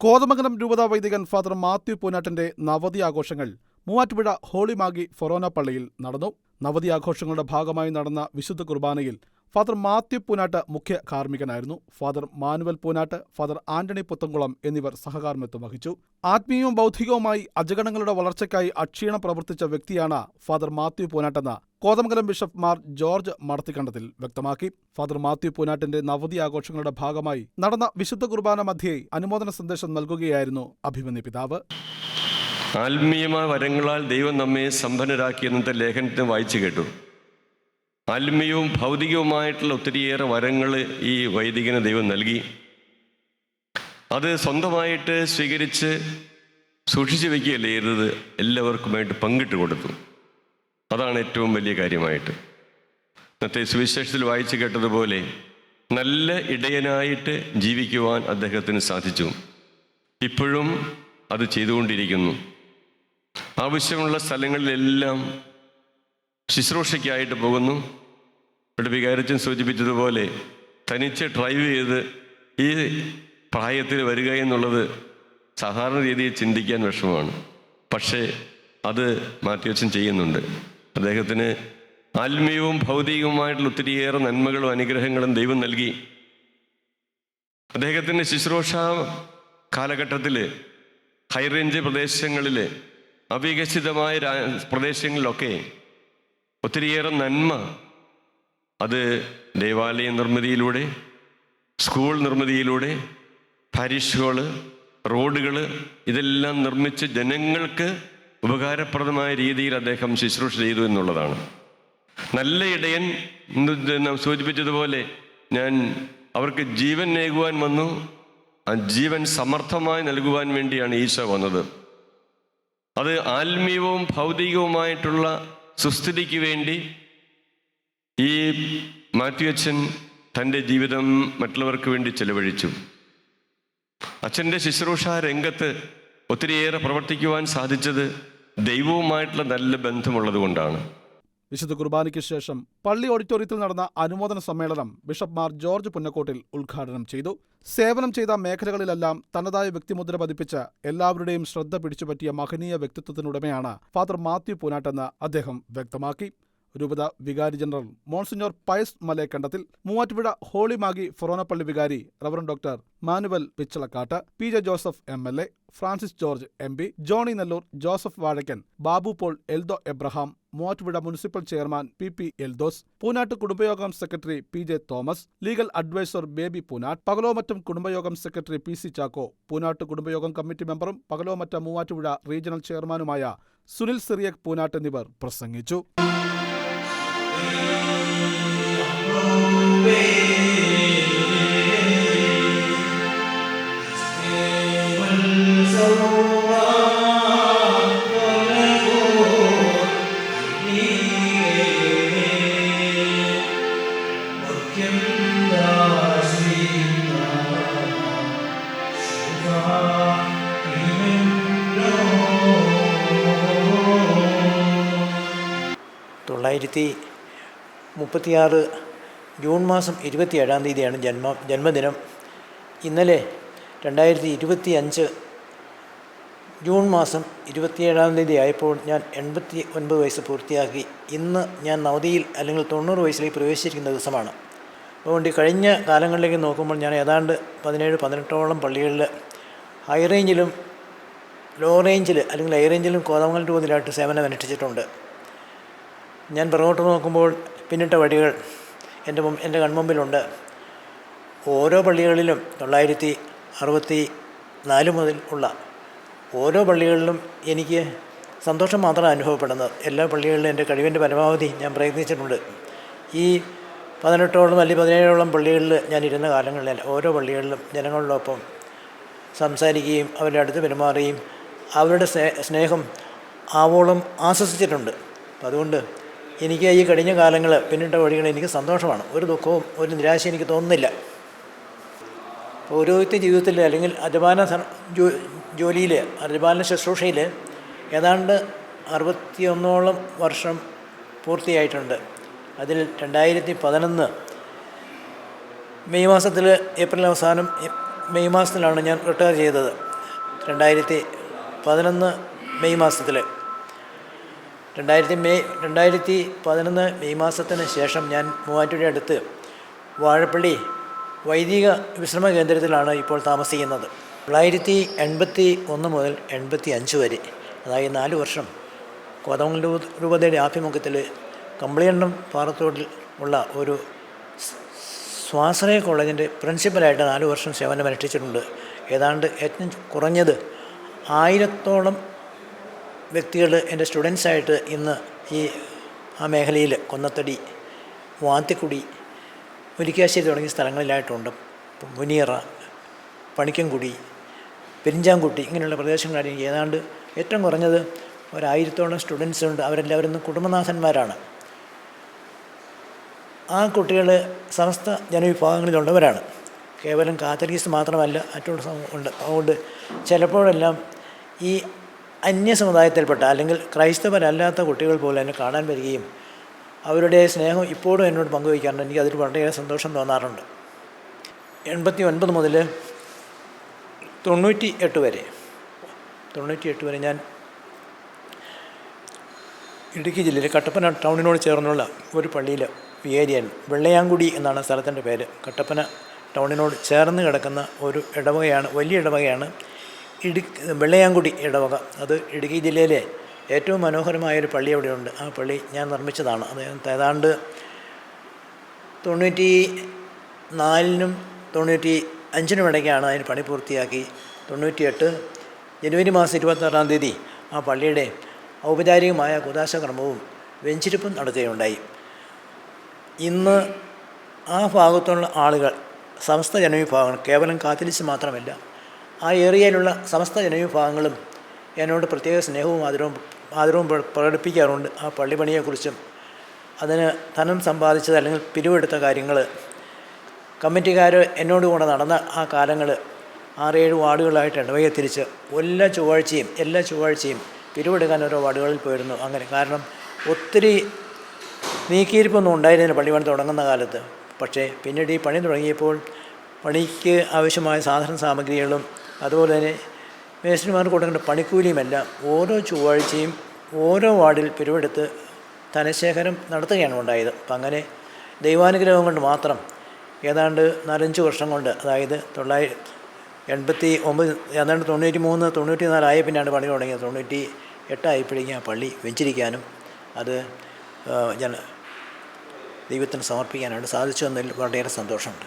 കോതമംഗലം രൂപതാ വൈദികൻ ഫാദർ മാത്യു പൂനാട്ടിന്റെ നവതി ആഘോഷങ്ങൾ മൂവാറ്റുപുഴ ഹോളിമാഗി ഫൊറോന പള്ളിയിൽ നടന്നു. നവതി ആഘോഷങ്ങളുടെ ഭാഗമായി നടന്ന വിശുദ്ധ കുർബാനയിൽ ഫാദർ മാത്യു പൂനാട്ട് മുഖ്യ കാർമ്മികനായിരുന്നു. Father Manuel Poonat father Antony Puthamkulam എന്നിവർ സഹകാർമ്മിത്വം വഹിച്ചു. ആത്മീയവും ബൗദ്ധികവുമായി അജഗണങ്ങളുടെ വളർച്ചയ്ക്കായി അക്ഷീണം പ്രവർത്തിച്ച വ്യക്തിയാണ് ഫാദർ മാത്യു പൂനാട്ടെന്ന് കോതമംഗലം ബിഷപ്പ് മാർ ജോർജ് മടത്തിക്കണ്ടത്തിൽ വ്യക്തമാക്കി. ഫാദർ മാത്യു പൂനാട്ടിന്റെ നവതി ആഘോഷങ്ങളുടെ ഭാഗമായി നടന്ന വിശുദ്ധ കുർബാന മധ്യേ അനുമോദന സന്ദേശം നൽകുകയായിരുന്നു അഭിമന്യ പിതാവ്. ആത്മീയമായ വരങ്ങളാൽ ദൈവം നമ്മെ സമ്പന്നരാക്കി എന്നത്തെ ലേഖനത്തിന് വായിച്ചു കേട്ടു. ആത്മീയവും ഭൗതികവുമായിട്ടുള്ള ഒത്തിരിയേറെ വരങ്ങൾ ഈ വൈദികന് ദൈവം നൽകി. അത് സ്വന്തമായിട്ട് സ്വീകരിച്ച് സൂക്ഷിച്ചു വെക്കുകയല്ലേ ചെയ്തത് എല്ലാവർക്കുമായിട്ട് പങ്കിട്ട് കൊടുത്തു. അതാണ് ഏറ്റവും വലിയ കാര്യമായിട്ട്. ഇന്നത്തെ സുവിശേഷത്തിൽ വായിച്ചു കേട്ടതുപോലെ നല്ല ഇടയനായിട്ട് ജീവിക്കുവാൻ അദ്ദേഹത്തിന് സാധിച്ചു. ഇപ്പോഴും അത് ചെയ്തുകൊണ്ടിരിക്കുന്നു. ആവശ്യമുള്ള സ്ഥലങ്ങളിലെല്ലാം ശുശ്രൂഷയ്ക്കായിട്ട് പോകുന്നു. ഇവിടെ വികാരച്ചൻ സൂചിപ്പിച്ചതുപോലെ തനിച്ച് ഡ്രൈവ് ചെയ്ത് ഈ പ്രായത്തിൽ വരിക എന്നുള്ളത് സാധാരണ രീതിയിൽ ചിന്തിക്കാൻ വിഷമമാണ്. പക്ഷേ അത് മാറ്റിവച്ചൻ ചെയ്യുന്നുണ്ട്. അദ്ദേഹത്തിന് ആത്മീയവും ഭൗതികവുമായിട്ടുള്ള ഒത്തിരിയേറെ നന്മകളും അനുഗ്രഹങ്ങളും ദൈവം നൽകി. അദ്ദേഹത്തിന്റെ ശുശ്രൂഷ കാലഘട്ടത്തിൽ ഹൈറേഞ്ച് പ്രദേശങ്ങളിൽ അവികസിതമായ പ്രദേശങ്ങളിലൊക്കെ ഒത്തിരിയേറെ നന്മ അത് ദേവാലയ നിർമ്മിതിയിലൂടെ സ്കൂൾ നിർമ്മിതിയിലൂടെ പാരിഷുകൾ റോഡുകൾ ഇതെല്ലാം നിർമ്മിച്ച് ജനങ്ങൾക്ക് ഉപകാരപ്രദമായ രീതിയിൽ അദ്ദേഹം ശുശ്രൂഷ ചെയ്തു എന്നുള്ളതാണ്. നല്ല ഇടയൻ നാം സൂചിപ്പിച്ചതുപോലെ ഞാൻ അവർക്ക് ജീവൻ നേകുവാൻ വന്നു. ആ ജീവൻ സമർത്ഥമായി നൽകുവാൻ വേണ്ടിയാണ് ഈശോ വന്നത്. അത് ആത്മീയവും ഭൗതികവുമായിട്ടുള്ള സുസ്ഥിതിക്ക് വേണ്ടി ഈ മാത്യു അച്ഛൻ തന്റെ ജീവിതം മറ്റുള്ളവർക്ക് വേണ്ടി ചെലവഴിച്ചു. അച്ഛന്റെ ശുശ്രൂഷ രംഗത്ത് ഒത്തിരിയേറെ പ്രവർത്തിക്കുവാൻ സാധിച്ചത് ദൈവവുമായിട്ടുള്ള നല്ല ബന്ധമുള്ളത് കൊണ്ടാണ് വിശുദ്ധ കുർബാനയ്ക്ക് ശേഷം പള്ളി ഓഡിറ്റോറിയത്തിൽ നടന്ന അനുമോദന സമ്മേളനം ബിഷപ്പ് മാർ ജോർജ് പുന്നക്കോട്ടിൽ ഉദ്ഘാടനം ചെയ്തു. സേവനം ചെയ്ത മേഖലകളിലെല്ലാം തനതായ വ്യക്തിമുദ്ര പതിപ്പിച്ച എല്ലാവരുടെയും ശ്രദ്ധ പിടിച്ചുപറ്റിയ മഹനീയ വ്യക്തിത്വത്തിനുടമയാണ് ഫാദർ മാത്യു പൂനാട്ടെന്ന് അദ്ദേഹം വ്യക്തമാക്കി. രൂപത വികാരി general monsignor Pius Malayakandathil Muvattupuzha holy Magi ഫൊറോനപ്പള്ളി വികാരി reverend doctor Manuel Pichalakkattu P J Joseph M L A Francis George M P Johnny Nellore Joseph Vazhakkan Babu Paul Eldo Abraham Muvattupuzha municipal chairman P P Eldhose Poonat കുടുംബയോഗം secretary P J Thomas legal adviser Baby Poonat Pakalomattam കുടുംബയോഗം secretary P C Chacko Poonat കുടുംബയോഗം committee മെമ്പറും പകലോമറ്റ Muvattupuzha regional ചെയർമാനുമായ സുനിൽ സിറിയക് പൂനാട്ട് എന്നിവർ പ്രസംഗിച്ചു. തൊള്ളായിരത്തി മുപ്പത്തിയാറ് June മാസം ഇരുപത്തിയേഴാം തീയതിയാണ് ജന്മ ജന്മദിനം. ഇന്നലെ രണ്ടായിരത്തി ഇരുപത്തി അഞ്ച് ജൂൺ മാസം ഇരുപത്തിയേഴാം തീയതി ആയപ്പോൾ ഞാൻ എൺപത്തി ഒൻപത് വയസ്സ് പൂർത്തിയാക്കി. ഇന്ന് ഞാൻ നവതിയിൽ അല്ലെങ്കിൽ തൊണ്ണൂറ് വയസ്സിലേക്ക് പ്രവേശിച്ചിരിക്കുന്ന ദിവസമാണ്. അതുകൊണ്ട് കഴിഞ്ഞ കാലങ്ങളിലേക്ക് നോക്കുമ്പോൾ ഞാൻ ഏതാണ്ട് പതിനേഴ് പതിനെട്ടോളം പള്ളികളിൽ ഹൈ റേഞ്ചിലും ലോ റേഞ്ചിൽ അല്ലെങ്കിൽ ഹൈ റേഞ്ചിലും കോതമംഗൽ രൂപത്തിലായിട്ട് സേവനം അനുഷ്ഠിച്ചിട്ടുണ്ട്. ഞാൻ പുറകോട്ട് നോക്കുമ്പോൾ പിന്നിട്ട വഴികൾ എന്റെ എന്റെ കൺമുമ്പിലുണ്ട്. ഓരോ പള്ളികളിലും തൊള്ളായിരത്തി അറുപത്തി നാല് മുതൽ ഉള്ള ഓരോ പള്ളികളിലും എനിക്ക് സന്തോഷം മാത്രമാണ് അനുഭവപ്പെടുന്നത്. എല്ലാ പള്ളികളിലും എന്റെ കഴിവിന്റെ പരമാവധി ഞാൻ പ്രയത്നിച്ചിട്ടുണ്ട്. ഈ പതിനെട്ടോളം അല്ലെങ്കിൽ പതിനേഴോളം പള്ളികളിൽ ഞാൻ ഇരുന്ന കാലങ്ങളിൽ ഓരോ പള്ളികളിലും ജനങ്ങളോടൊപ്പം സംസാരിക്കുകയും അവരുടെ അടുത്ത് പെരുമാറുകയും അവരുടെ സ്നേഹം ആവോളം ആശ്വസിച്ചിട്ടുണ്ട്. അതുകൊണ്ട് എനിക്ക് ഈ കഴിഞ്ഞ കാലങ്ങൾ പിന്നിട്ട വഴികൾ എനിക്ക് സന്തോഷമാണ്. ഒരു ദുഃഖവും ഒരു നിരാശ എനിക്ക് തോന്നുന്നില്ല. പൗരോഹിത്യ ജീവിതത്തിൽ അല്ലെങ്കിൽ അജപാന ജോലിയിൽ അജപാന ശുശ്രൂഷയിൽ ഏതാണ്ട് അറുപത്തിയൊന്നോളം വർഷം പൂർത്തിയായിട്ടുണ്ട്. അതിൽ രണ്ടായിരത്തി പതിനൊന്ന് മെയ് മാസത്തിൽ ഏപ്രിൽ അവസാനം മെയ് മാസത്തിലാണ് ഞാൻ റിട്ടയർ ചെയ്തത്. രണ്ടായിരത്തി പതിനൊന്ന് മെയ് മാസത്തിൽ രണ്ടായിരത്തി മെയ് രണ്ടായിരത്തി പതിനൊന്ന് മെയ് മാസത്തിന് ശേഷം ഞാൻ മൂവാറ്റുപുഴ അടുത്ത് വാഴപ്പള്ളി വൈദിക വിശ്രമ കേന്ദ്രത്തിലാണ് ഇപ്പോൾ താമസിക്കുന്നത്. തൊള്ളായിരത്തി എൺപത്തി ഒന്ന് മുതൽ എൺപത്തി അഞ്ച് വരെ അതായത് നാല് വർഷം കോതമംഗലം രൂപ- രൂപതയുടെ ആഭിമുഖ്യത്തിൽ കമ്പളിയണ്ണം പാറത്തോട്ടിൽ ഉള്ള ഒരു സ്വാശ്രയ കോളേജിന്റെ പ്രിൻസിപ്പലായിട്ട് നാല് വർഷം സേവനം അനുഷ്ഠിച്ചിട്ടുണ്ട് ഏതാണ്ട് ഏറ്റവും കുറഞ്ഞത് ആയിരത്തോളം വ്യക്തികൾ എന്റെ സ്റ്റുഡൻസായിട്ട് ഇന്ന് ഈ ആ മേഖലയിൽ കൊന്നത്തടി വാത്തിക്കുടി മുരിക്കാശ്ശേരി തുടങ്ങിയ സ്ഥലങ്ങളിലായിട്ടുണ്ട്. മുനിയറ പണിക്കൻകുടി പെരിഞ്ചാംകുട്ടി ഇങ്ങനെയുള്ള പ്രദേശങ്ങളായിരിക്കും ഏതാണ്ട് ഏറ്റവും കുറഞ്ഞത് ഒരായിരത്തോളം സ്റ്റുഡൻസ് ഉണ്ട്. അവരെല്ലാവരും കുടുംബനാഥന്മാരാണ്. ആ കുട്ടികൾ സമസ്ത ജനവിഭാഗങ്ങളിലുള്ളവരാണ്. കേവലം കാത്തലിക്സ് മാത്രമല്ല മറ്റുള്ള ഉണ്ട്. അതുകൊണ്ട് ചിലപ്പോഴെല്ലാം ഈ അന്യ സമുദായത്തിൽപ്പെട്ട അല്ലെങ്കിൽ ക്രൈസ്തവരല്ലാത്ത കുട്ടികൾ പോലും എന്നെ കാണാൻ വരികയും അവരുടെ സ്നേഹം ഇപ്പോഴും എന്നോട് പങ്കുവയ്ക്കാറുണ്ട്. എനിക്ക് അതിൽ വളരെയേറെ സന്തോഷം തോന്നാറുണ്ട്. എൺപത്തി ഒൻപത് മുതൽ തൊണ്ണൂറ്റി എട്ട് വരെ തൊണ്ണൂറ്റി എട്ട് വരെ ഞാൻ ഇടുക്കി ജില്ലയിലെ കട്ടപ്പന ടൗണിനോട് ചേർന്നുള്ള ഒരു പള്ളിയിൽ ഏരിയൻ വെള്ളയാങ്കുടി എന്നാണ് സ്ഥലത്തിന്റെ പേര്. കട്ടപ്പന ടൗണിനോട് ചേർന്ന് കിടക്കുന്ന ഒരു ഇടവകയാണ് വലിയ ഇടവകയാണ് ഇടുക്കി വെള്ളയാങ്കുടി ഇടവക. അത് ഇടുക്കി ജില്ലയിലെ ഏറ്റവും മനോഹരമായൊരു പള്ളി അവിടെയുണ്ട്. ആ പള്ളി ഞാൻ നിർമ്മിച്ചതാണ്. അത് ഏതാണ്ട് തൊണ്ണൂറ്റി നാലിനും തൊണ്ണൂറ്റി അഞ്ചിനും ഇടയ്ക്കാണ് അതിന് പണി പൂർത്തിയാക്കി. തൊണ്ണൂറ്റിയെട്ട് ജനുവരി മാസം ഇരുപത്താറാം തീയതി ആ പള്ളിയുടെ ഔപചാരികമായ കുദാശക്രമവും വെഞ്ചിരിപ്പും നടത്തുകയുണ്ടായി ഇന്ന് ആ ഭാഗത്തുള്ള ആളുകൾ സമസ്ത ജനവിഭാഗങ്ങൾ കേവലം കാത്തലിച്ച് മാത്രമല്ല ആ ഏരിയയിലുള്ള സമസ്ത ജനവിഭാഗങ്ങളും എന്നോട് പ്രത്യേക സ്നേഹവും ആദരവും ആദരവും പ്രകടിപ്പിക്കാറുണ്ട്. ആ പള്ളിപ്പണിയെക്കുറിച്ചും അതിന് ധനം സമ്പാദിച്ചത് അല്ലെങ്കിൽ പിരിവെടുത്ത കാര്യങ്ങൾ കമ്മിറ്റിക്കാർ എന്നോട് കൂടെ നടന്ന ആ കാലങ്ങൾ ആറേഴ് വാർഡുകളായിട്ട് ഇടവയെ തിരിച്ച് എല്ലാ ചൊവ്വാഴ്ചയും എല്ലാ ചൊവ്വാഴ്ചയും പിരിവെടുക്കാൻ ഓരോ വാർഡുകളിൽ പോയിരുന്നു അങ്ങനെ. കാരണം ഒത്തിരി നീക്കിയിരിപ്പൊന്നും ഉണ്ടായിരുന്നില്ല പള്ളിപ്പണി തുടങ്ങുന്ന കാലത്ത്. പക്ഷേ പിന്നീട് ഈ പണി തുടങ്ങിയപ്പോൾ പണിക്ക് ആവശ്യമായ സാധന സാമഗ്രികളും അതുപോലെ തന്നെ മേസ്ത്രിമാർക്ക് കൊടുക്കേണ്ട പണിക്കൂലിയുമെല്ലാം ഓരോ ചൊവ്വാഴ്ചയും ഓരോ വാർഡിൽ പിരിവെടുത്ത് ധനശേഖരം നടത്തുകയാണ് ഉണ്ടായത്. അപ്പം അങ്ങനെ ദൈവാനുഗ്രഹം കൊണ്ട് മാത്രം ഏതാണ്ട് നാലഞ്ച് വർഷം കൊണ്ട് അതായത് തൊള്ളായിരത്തി എൺപത്തി ഒമ്പത് ഏതാണ്ട് തൊണ്ണൂറ്റി മൂന്ന് തൊണ്ണൂറ്റി നാലായ പിന്നെയാണ് പണി തുടങ്ങിയത്. തൊണ്ണൂറ്റി എട്ടായപ്പോഴേക്കും ആ പള്ളി വെഞ്ചിരിക്കാനും അത് ജന ദൈവത്തിന് സമർപ്പിക്കാനായിട്ട് സാധിച്ചു എന്നതിൽ വളരെയേറെ സന്തോഷമുണ്ട്.